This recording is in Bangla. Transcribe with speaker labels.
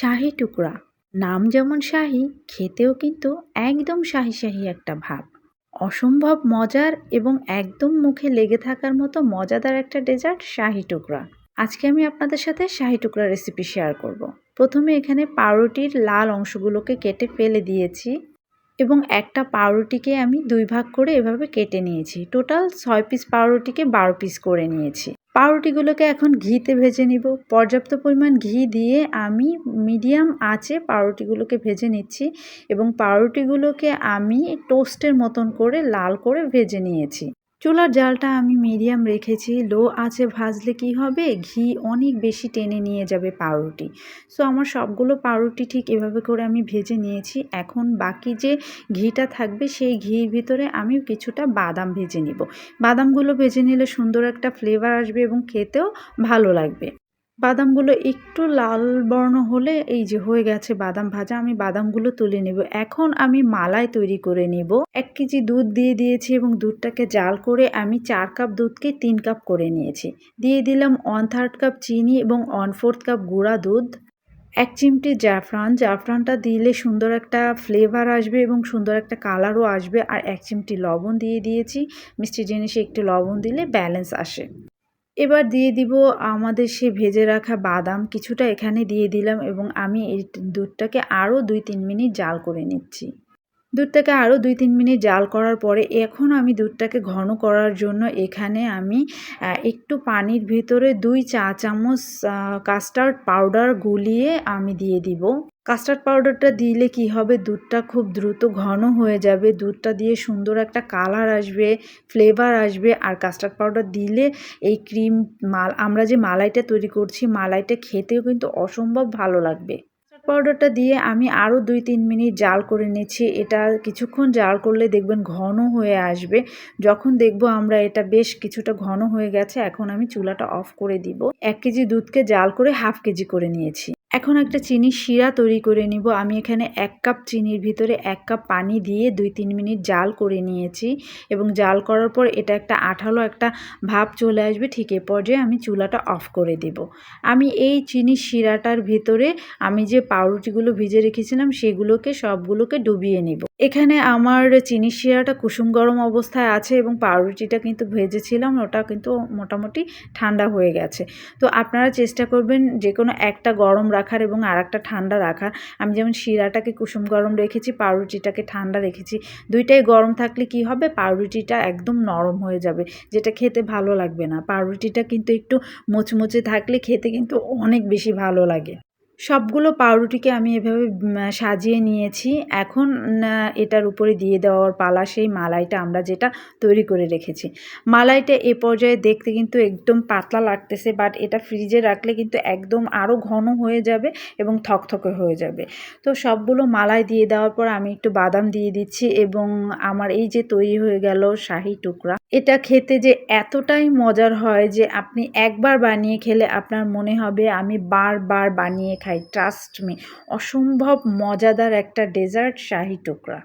Speaker 1: শাহি টুকরা। নাম যেমন শাহি, খেতেও কিন্তু একদম শাহি শাহি একটা ভাব। অসম্ভব মজার এবং একদম মুখে লেগে থাকার মতো মজাদার একটা ডেজার্ট শাহি টুকরা। আজকে আমি আপনাদের সাথে শাহি টুকরা রেসিপি শেয়ার করব। প্রথমে এখানে পাউরুটির লাল অংশগুলোকে কেটে ফেলে দিয়েছি এবং একটা পাউরুটিকে আমি দুই ভাগ করে এভাবে কেটে নিয়েছি। টোটাল ছয় পিস পাউরুটিকে বারো পিস করে নিয়েছি। পাউরুটিগুলোকে এখন ঘিতে ভেজে নিব। পর্যাপ্ত পরিমাণ ঘি দিয়ে আমি মিডিয়াম আঁচে পাউরুটিগুলোকে ভেজে নিচ্ছি এবং পাউরুটিগুলোকে আমি টোস্টের মতন করে লাল করে ভেজে নিয়েছি। চুলার জালটা আমি মিডিয়াম রেখেছি। লো আছে ভাজলে কি হবে? ঘি অনেক বেশি টেনে নিয়ে যাবে পাউরুটি। সো আমার সবগুলো পাউরুটি ঠিক এভাবে করে আমি ভেজে নিয়েছি। এখন বাকি যে ঘিটা থাকবে, সেই ঘির ভিতরে আমি কিছুটা বাদাম ভেজে নিব। বাদামগুলো ভেজে নিলে সুন্দর একটা ফ্লেভার আসবে এবং খেতেও ভালো লাগবে। বাদামগুলো একটু লাল বর্ণ হলে এই যে হয়ে গেছে বাদাম ভাজা, আমি বাদামগুলো তুলে নেব। এখন আমি মালাই তৈরি করে নেব। এক কেজি দুধ দিয়ে দিয়েছি এবং দুধটাকে জাল করে আমি চার কাপ দুধকে তিন কাপ করে নিয়েছি। দিয়ে দিলাম ওয়ান থার্ড কাপ চিনি এবং ওয়ান ফোর্থ কাপ গুঁড়া দুধ। এক চিমটি জাফরান। জাফরানটা দিলে সুন্দর একটা ফ্লেভার আসবে এবং সুন্দর একটা কালারও আসবে। আর এক চিমটি লবণ দিয়ে দিয়েছি। মিষ্টি জিনিসে একটু লবণ দিলে ব্যালেন্স আসে। এবার দিয়ে দিব আমাদের সে ভেজে রাখা বাদাম। কিছুটা এখানে দিয়ে দিলাম এবং আমি এই দুধটাকে আরও দুই তিন মিনিট জাল করে নিচ্ছি। দুধটাকে আরও দুই তিন মিনিট জাল করার পরে এখন আমি দুধটাকে ঘন করার জন্য এখানে আমি একটু পানির ভিতরে দুই চা চামচ কাস্টার্ড পাউডার গুলিয়ে আমি দিয়ে দিব। কাস্টার্ড পাউডারটা দিলে কি হবে? দুধটা খুব দ্রুত ঘন হয়ে যাবে। দুধটা দিয়ে সুন্দর একটা কালার আসবে ফ্লেভার আসবে। আর কাস্টার্ড পাউডার দিলে এই ক্রিম মাল আমরা যে মালাইটা তৈরি করছি, মালাইটা খেতেও কিন্তু অসম্ভব ভালো লাগবে। পাউডারটা দিয়ে আমি আরও দুই তিন মিনিট জাল করে নিচ্ছি। এটা কিছুক্ষণ জাল করলে দেখবেন ঘন হয়ে আসবে। যখন দেখব আমরা এটা বেশ কিছুটা ঘন হয়ে গেছে, এখন আমি চুলাটা অফ করে দিব। এক কেজি দুধকে জাল করে হাফ কেজি করে নিয়েছি। এখন একটা চিনির শিরা তৈরি করে নিব। আমি এখানে এক কাপ চিনির ভিতরে এক কাপ পানি দিয়ে দুই তিন মিনিট জাল করে নিয়েছি এবং জাল করার পর এটা একটা আঠালো একটা ভাব চলে আসবে। ঠিক এ পর্যায়ে আমি চুলাটা অফ করে দেব। আমি এই চিনির শিরাটার ভিতরে আমি যে পাউরুটিগুলো ভিজে রেখেছিলাম সেগুলোকে সবগুলোকে ডুবিয়ে নিব। এখানে আমার চিনি শিরাটা কুসুম গরম অবস্থায় আছে এবং পাউরুটিটা কিন্তু ভেজেছিলাম, ওটা কিন্তু মোটামুটি ঠান্ডা হয়ে গেছে। তো আপনারা চেষ্টা করবেন যে কোনো একটা গরম রাখার এবং আর একটা ঠান্ডা রাখার। আমি যেমন শিরাটাকে কুসুম গরম রেখেছি, পাউরুটিটাকে ঠান্ডা রেখেছি, দুইটাই গরম থাকলে কি হবে? পাউরুটিটা একদম নরম হয়ে যাবে, যেটা খেতে ভালো লাগবে না। পাউরুটিটা কিন্তু একটু মোচমোচে থাকলে খেতে কিন্তু অনেক বেশি ভালো লাগে। সবগুলো পাউরুটিকে আমি এভাবে সাজিয়ে নিয়েছি। এখন এটার উপরে দিয়ে দেওয়ার পালা, সেই মালাইটা আমরা যেটা তৈরি করে রেখেছি। মালাইটা এ পর্যায়ে দেখতে কিন্তু একদম পাতলা লাগতেছে বাট এটা ফ্রিজে রাখলে কিন্তু একদম আরও ঘন হয়ে যাবে এবং থকথকে হয়ে যাবে। তো সবগুলো মালাই দিয়ে দেওয়ার পর আমি একটু বাদাম দিয়ে দিচ্ছি এবং আমার এই যে তৈরি হয়ে গেল শাহি টুকরা, এটা খেতে যে এতটাই মজার হয় যে আপনি একবার বানিয়ে খেলে আপনার মনে হবে আমি বারবার বানিয়ে খাই ট্রাস্ট মি অসম্ভব মজাদার একটা ডেজার্ট শাহি টুকরা।